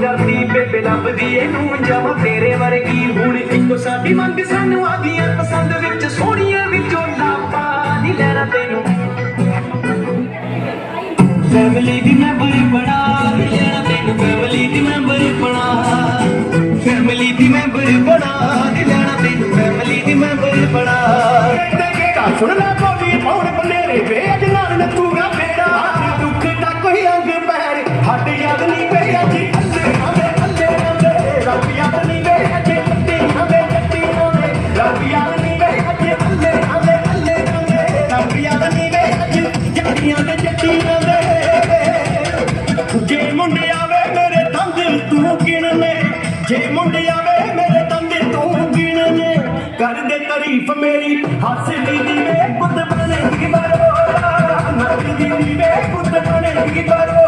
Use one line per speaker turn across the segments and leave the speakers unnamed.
ਡਰਦੀ ਬੇਬੇ ਲੱਭਦੀ ਇਹਨੂੰ ਜਮ ਤੇਰੇ ਵਰਗੀ ਹੁਣ ਇੱਕੋ ਸਾਡੀ ਮੰਗ ਸਾਨੂੰ ਆ ਗਈ ਪਸੰਦ ਵਿੱਚ ਸੋਹਣੀਆਂ ਵਿੱਚੋਂ ਲਾਪਾ ਨਹੀਂ ਲੈਣਾ ਤੈਨੂੰ। ਫੈਮਿਲੀ ਦੀ ਮੈਂਬਰ ਬਣਾ ਸੁਣ ਲੈ ਬੋਲੀ ਪੌਣ ਬਲੇਰੇ ਵੇ
ಹಸಿರಿನಿವೆ ಕುಂದ ಮನೆ ತೆಗಿಬಾರೋ ನದಿಗಿನಿವೆ ಕುಂದ ಮನೆ ತೆಗಿಬಾರೋ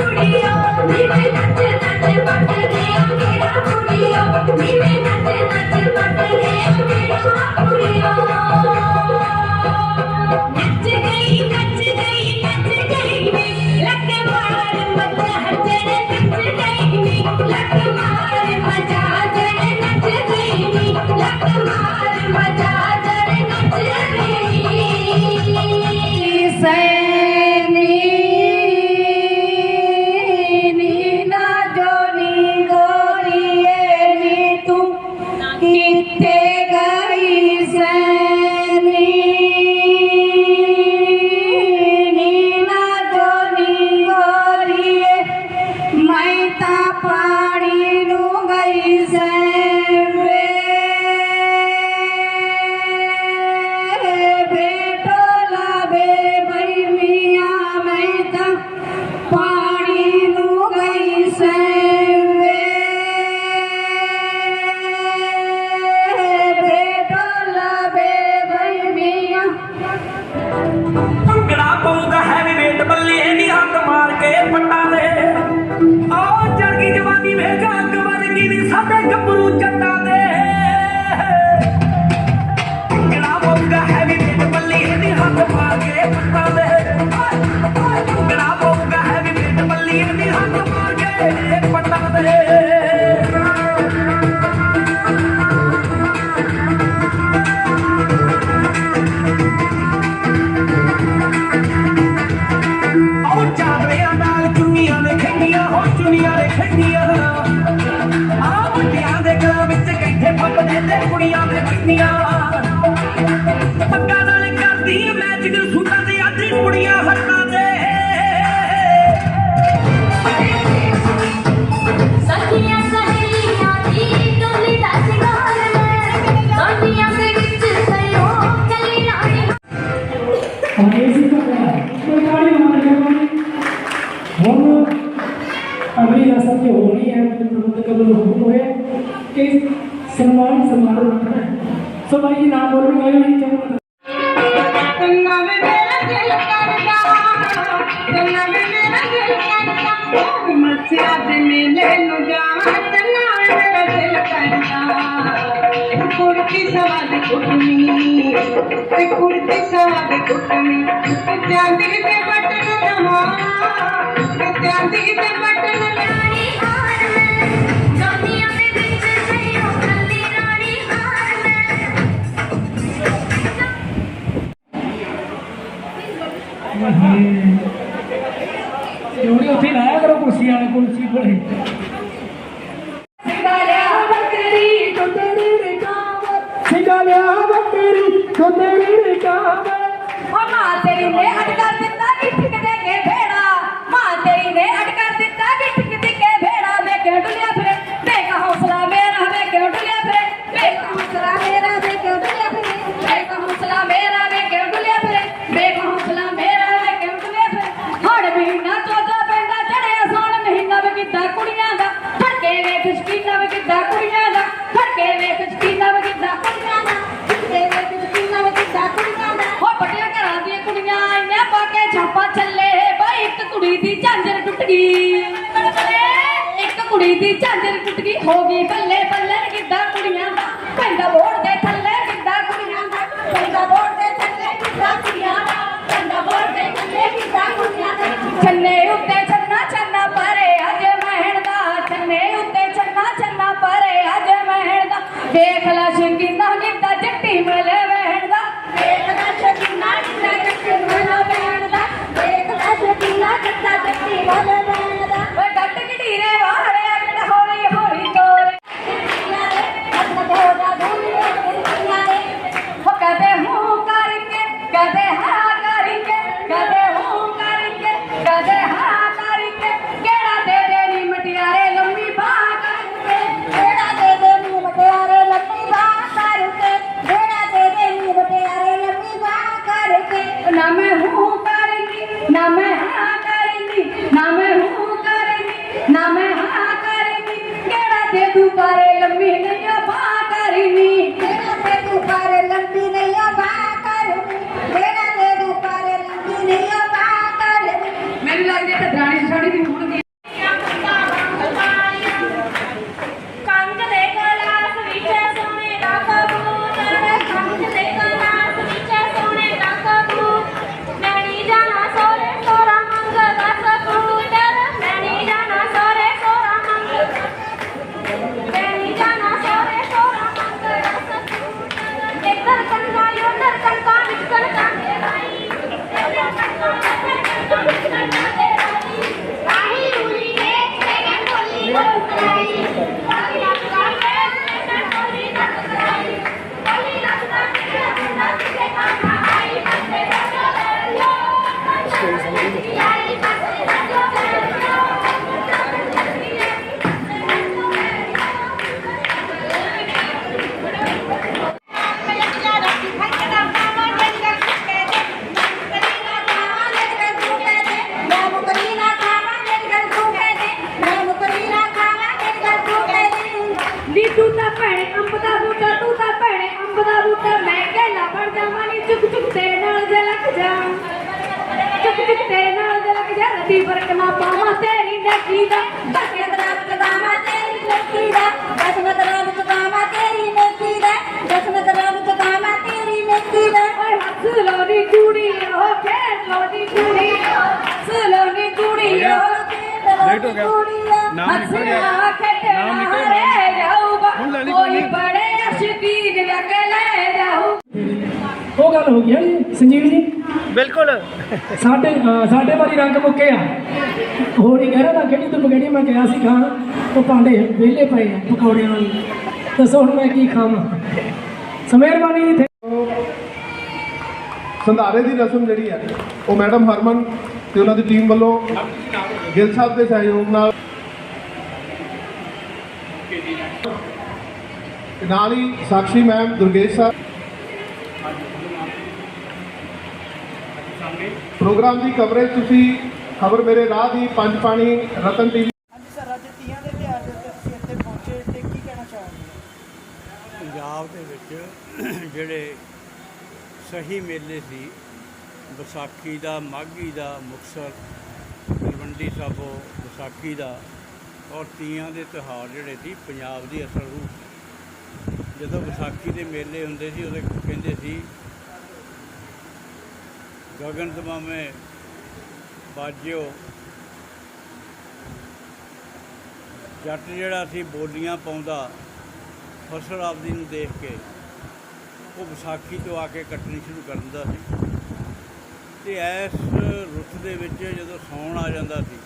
Beauty. ਬਾਈ, ਨਾ
ਬੋਲੂਗਾ ਇਹ ਨਹੀਂ ਚਾਹੁੰਦਾ
ਕੰਨਾਂ ਵਿੱਚ ਮੇਰਾ ਦਿਲ ਕਰਦਾ ਕੰਨਾਂ ਵਿੱਚ ਮੇਰਾ ਦਿਲ ਕਰਦਾ ਮੱਛਿਆ ਦੇ ਮੇਲੇ ਨੂੰ ਜਾਵਾਂ ਕੰਨਾਂ ਵਿੱਚ ਮੇਰਾ ਦਿਲ ਕਰਦਾ ਕੁੜਤੀ ਸਵਾਦ ਕੁੜਮੀ ਤੇ ਕੁੜਤੀ ਸਵਾਦ ਕੁੜਮੀ ਤੇ ਚਾਂਦੀ ਦੇ ਬਟਨ
ਲਵਾ ਤੇ ਚਾਂਦੀ ਦੇ ਬਟਨ ਲਵਾ
ਜੋੜੀ ਉੱਥੇ ਲਾਇਆ ਕਰੋ ਕੁਰਸੀ ਵਾਲੇ ਕੁਰਸੀ ਕੋਲੇ।
ਕੁੜੀ ਦੀ ਝਾਂਜਰ ਟੁੱਟ ਗਈ ਇੱਕ ਕੁੜੀ ਦੀ ਝਾਂਜਰ ਟੁੱਟ ਗਈ ਹੋ ਗਈ ਬੱਲੇ ਬੱਲੇ ਕਿੱਦਾਂ ਕੁੜੀਆਂ ਦਾ। ਪੈਂਦਾ ਬੋੜ ਦੇ ਥੱਲੇ ਕਿੱਦਾਂ ਕੁੜੀਆਂ ਦਾ। ਪੈਂਦਾ ਬੋੜ ਦੇ ਥੱਲੇ ਕਿੱਦਾਂ ਕੁੜੀਆਂ ਦਾ। ਪੈਂਦਾ ਬੋੜ ਦੇ ਥੱਲੇ
ਖੇਡ ਲੋਨੀ ਕੁੜੀ ਹੱਸ ਲੋਨੀ ਕੁੜੀ ਓ
ਲੇਟ ਹੋ ਗਿਆ
ਨਾਮ ਨਿਕਲ ਗਿਆ ਨਾਮ ਨਿਕਲ ਗਿਆ ਜਾਊਗਾ ਕੋਈ ਬੜੇ ਅਸ਼ਕੀਨ ਲੱਗ ਲੈ ਜਾਊ
ਉਹ ਗੱਲ ਹੋ ਗਈ ਹੈ ਜੀ ਸੰਜੀਵ ਜੀ
ਬਿਲਕੁਲ
ਸਾਡੇ ਸਾਡੇ ਵਾਰੀ ਰੰਗ ਮੁੱਕੇ ਆ। ਹੋਰ ਹੀ ਕਹਿ ਰਿਹਾ ਤਾਂ ਕਿਹੜੀ ਤੋਂ ਬਗੜੀ ਮੈਂ ਗਿਆ ਸੀ ਖਾਣ। ਉਹ ਭਾਂਡੇ ਵਿਹਲੇ ਪਏ ਆ ਪਕੌੜਿਆਂ ਵਾਲੀ। ਦੱਸੋ ਹੁਣ ਮੈਂ ਕੀ ਖਾਵਾਂ? ਸੋ ਮਿਹਰਬਾਨੀ ਜੀ
ਸੰਧਾਰੇ ਦੀ ਰਸਮ ਜਿਹੜੀ ਹੈ ਉਹ ਮੈਡਮ ਹਰਮਨ ਤੇ ਉਹਨਾਂ ਦੀ ਟੀਮ ਵੱਲੋਂ ਗਿੱਲ ਸਾਹਿਬ ਦੇ ਸਹਿਯੋਗ ਨਾਲ ਨਾਲ ਹੀ ਸਾਕਸ਼ੀ ਮੈਮ ਦੁਰਗੇਸ਼ ਸਾਹਿਬ ਪ੍ਰੋਗਰਾਮ ਦੀ ਕਵਰੇਜ ਤੁਸੀਂ ਖਬਰ ਮੇਰੇ ਰਾਹ ਦੀ ਪੰਜ ਪਾਣੀ ਰਤਨ ਟੀਵੀ
ਪੰਜਾਬ ਦੇ ਵਿੱਚ ਜਿਹੜੇ ਸਹੀ ਮੇਲੇ ਸੀ ਵਿਸਾਖੀ ਦਾ, ਮਾਘੀ ਦਾ ਮੁਕਤਸਰ, ਤਲਵੰਡੀ ਸਾਬੋ ਵਿਸਾਖੀ ਦਾ ਔਰ ਤੀਆਂ ਦੇ ਤਿਉਹਾਰ ਜਿਹੜੇ ਸੀ, ਪੰਜਾਬ ਦੀ ਅਸਲ ਰੂਪ ਜਦੋਂ ਵਿਸਾਖੀ ਦੇ ਮੇਲੇ ਹੁੰਦੇ ਸੀ ਉਹਦੇ ਕਹਿੰਦੇ ਸੀ, ਗਗਨ ਤਮਾਮੇ ਬਾਜਿਓ। ਜੱਟ ਜਿਹੜਾ ਸੀ, ਬੋਲੀਆਂ ਪਾਉਂਦਾ, ਫਸਲ ਆਪਦੀ ਨੂੰ ਦੇਖ ਕੇ ਉਹ ਵਿਸਾਖੀ ਤੋਂ ਆ ਕੇ ਕੱਟਣੀ ਸ਼ੁਰੂ ਕਰ ਦਿੰਦਾ ਸੀ। ਤੇ ਇਸ ਰੁੱਤ ਦੇ ਵਿੱਚ ਜਦੋਂ ਸੌਣ ਆ ਜਾਂਦਾ ਸੀ,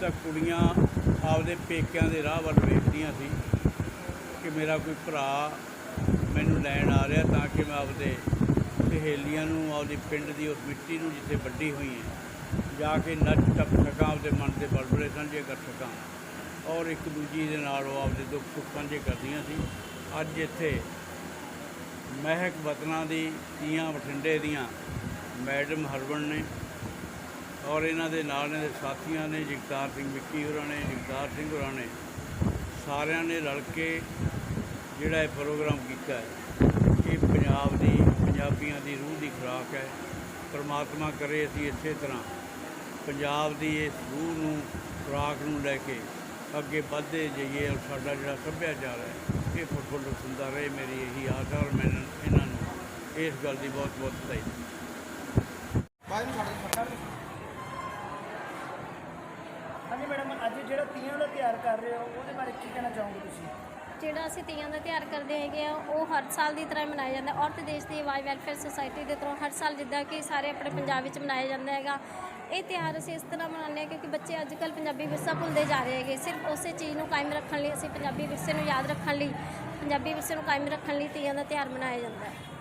ਤਾਂ ਕੁੜੀਆਂ ਆਪਦੇ ਪੇਕਿਆਂ ਦੇ ਰਾਹ ਵੱਲ ਵੇਖਦੀਆਂ ਸੀ ਕਿ ਮੇਰਾ ਕੋਈ ਭਰਾ ਮੈਨੂੰ ਲੈਣ ਆ ਰਿਹਾ ਤਾਂ ਕਿ ਮੈਂ ਆਪਦੇ ਸਹੇਲੀਆਂ ਨੂੰ, ਆਪਦੇ ਪਿੰਡ ਦੀ ਉਸ ਮਿੱਟੀ ਨੂੰ ਜਿੱਥੇ ਵੱਡੀ ਹੋਈ ਹੈ, ਜਾ ਕੇ ਨੱਚ ਟੱਪ ਸਕਾਂ, ਆਪਦੇ ਮਨ ਦੇ ਬਲਬਲੇ ਸਾਂਝੇ ਕਰ ਸਕਾਂ। ਔਰ ਇੱਕ ਦੂਜੀ ਦੇ ਨਾਲ ਉਹ ਆਪਦੇ ਦੁੱਖ ਸੁੱਖ ਸਾਂਝੇ ਕਰਦੀਆਂ ਸੀ। ਅੱਜ ਇੱਥੇ ਮਹਿਕ ਵਤਨਾਂ ਦੀ, ਤੀਆਂ ਬਠਿੰਡੇ ਦੀਆਂ, ਮੈਡਮ ਹਰਵਣ ਨੇ ਔਰ ਇਹਨਾਂ ਦੇ ਨਾਲ ਇਹਨਾਂ ਦੇ ਸਾਥੀਆਂ ਨੇ, ਜਗਤਾਰ ਸਿੰਘ ਵਿੱਕੀ ਹੋਰਾਂ ਨੇ, ਜਗਤਾਰ ਸਿੰਘ ਹੋਰਾਂ ਨੇ, ਸਾਰਿਆਂ ਨੇ ਰਲ ਕੇ ਜਿਹੜਾ ਇਹ ਪ੍ਰੋਗਰਾਮ ਕੀਤਾ ਹੈ, ਇਹ ਪੰਜਾਬ ਦੀ, ਪੰਜਾਬੀਆਂ ਦੀ ਰੂਹ ਦੀ ਖੁਰਾਕ ਹੈ, ਪਰਮਾਤਮਾ ਕਰੇ ਅਸੀਂ ਇਸੇ ਤਰ੍ਹਾਂ ਪੰਜਾਬ ਦੀ ਇਸ ਰੂਹ ਨੂੰ, ਖੁਰਾਕ ਨੂੰ ਲੈ ਕੇ ਅੱਗੇ ਵਧਦੇ ਜਾਈਏ ਔਰ ਸਾਡਾ ਜਿਹੜਾ ਸੱਭਿਆਚਾਰ ਹੈ ਇਹ ਫੁੱਲ ਹੁੰਦਾ ਰਹੇ ਮੇਰੀ ਇਹੀ ਆਸ ਹੈ ਔਰ ਮੈਂ ਇਹਨਾਂ ਨੂੰ ਇਸ ਗੱਲ ਦੀ ਬਹੁਤ ਬਹੁਤ ਵਧਾਈ। ਦਿੰਦਾ
ਹਾਂਜੀ ਮੈਡਮ ਅੱਜ ਜਿਹੜਾ ਤੀਆਂ ਦਾ ਤਿਆਰ ਕਰ ਰਹੇ ਹੋ ਉਹਦੇ ਬਾਰੇ ਕੀ ਕਹਿਣਾ ਚਾਹੋਗੇ ਤੁਸੀਂ?
ਜਿਹੜਾ ਅਸੀਂ ਤੀਆਂ ਦਾ ਤਿਉਹਾਰ ਕਰਦੇ ਹੈਗੇ ਆ ਉਹ ਹਰ ਸਾਲ ਦੀ ਤਰ੍ਹਾਂ ਮਨਾਇਆ ਜਾਂਦਾ। ਔਰਤ ਦੇਸ਼ ਦੀ ਆਵਾਜ਼ ਵੈਲਫੇਅਰ ਸੁਸਾਇਟੀ ਦੇ ਤਰ੍ਹਾਂ ਹਰ ਸਾਲ ਜਿੱਦਾਂ ਕਿ ਸਾਰੇ ਆਪਣੇ ਪੰਜਾਬ ਵਿੱਚ ਮਨਾਇਆ ਜਾਂਦਾ ਹੈਗਾ। ਇਹ ਤਿਉਹਾਰ ਅਸੀਂ ਇਸ ਤਰ੍ਹਾਂ ਮਨਾਉਂਦੇ ਹਾਂ ਕਿਉਂਕਿ ਬੱਚੇ ਅੱਜ ਕੱਲ੍ਹ ਪੰਜਾਬੀ ਵਿਰਸਾ ਭੁੱਲਦੇ ਜਾ ਰਹੇ ਹੈਗੇ। ਸਿਰਫ ਉਸੇ ਚੀਜ਼ ਨੂੰ ਕਾਇਮ ਰੱਖਣ ਲਈ, ਅਸੀਂ ਪੰਜਾਬੀ ਵਿਰਸੇ ਨੂੰ ਯਾਦ ਰੱਖਣ ਲਈ, ਪੰਜਾਬੀ ਵਿਰਸੇ ਨੂੰ ਕਾਇਮ ਰੱਖਣ ਲਈ ਤੀਆਂ ਦਾ ਤਿਉਹਾਰ ਮਨਾਇਆ ਜਾਂਦਾ ਹੈ।